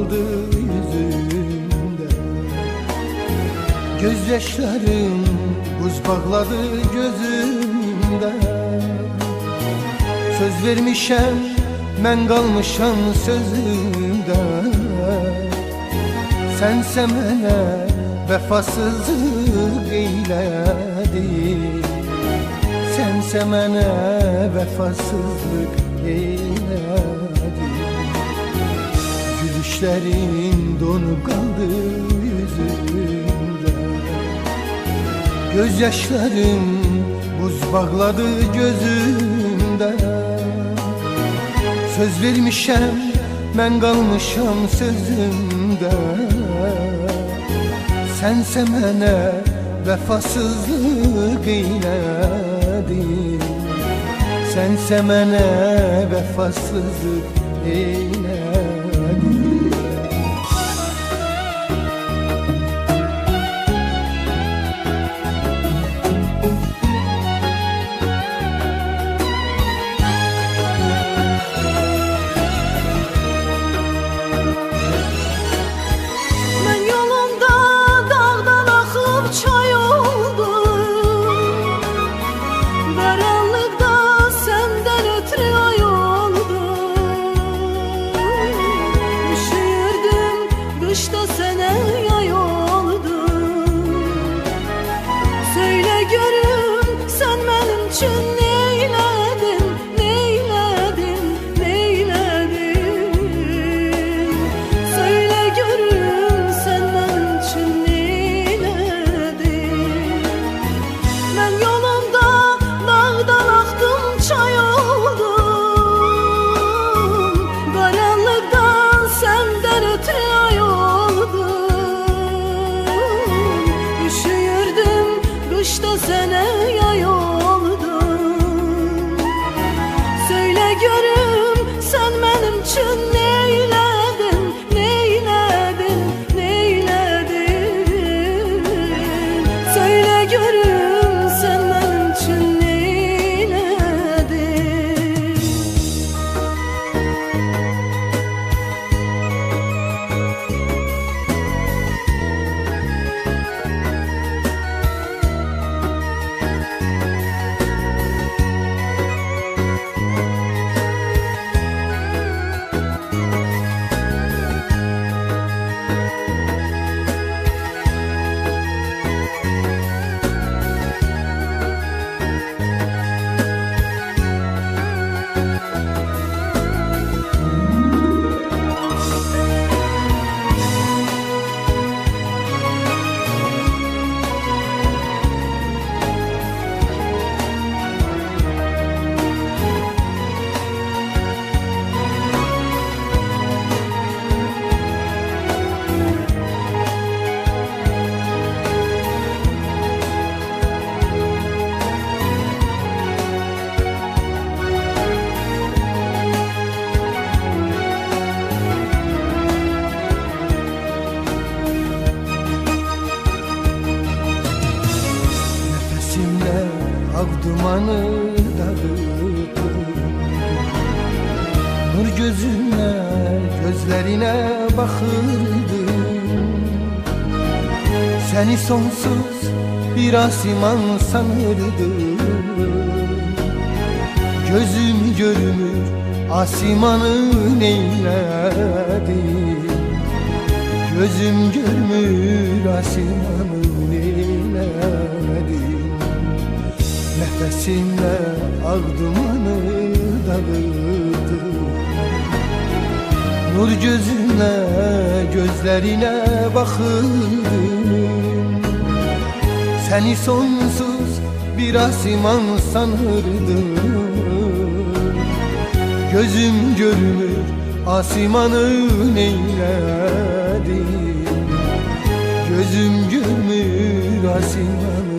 Kaldı yüzümde Gözyaşlarım buz bağladı gözümde. Söz vermişem ben kalmışam sözümde. Sense mənə vəfasızlıq eylədin Sense mənə vəfasızlıq eylədin Gülüşlerin donup kaldı yüzümde. Gözyaşlarım buz bağladı gözümde. Söz vermişem ben kalmışam sözümde. Sense mənə vəfasızlıq eylədin Sense mənə vəfasızlıq eylədin görüm sen benim için neyledin, dumanı dağıttım Nur gözüne gözlerine bakırdım. Seni sonsuz bir asiman sanırdım. Gözüm görmür asimanı neyledim? Gözüm görmür asimanı neyledim Nefesimle ak dumanı dağıttım Nur gözüne gözlerine bakırdım Seni sonsuz bir asiman sanırdım. Gözüm görmür asimanı neyledim? Gözüm görmür asimanı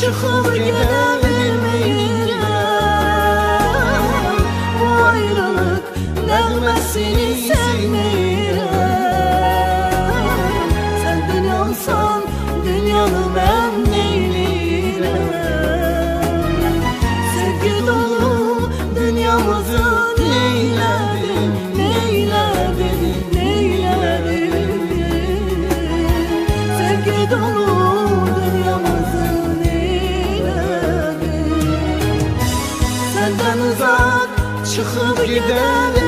çıkıp gidebilmirəm Bu ayrılık nəğməsini sevmirəm çıkıp gidelim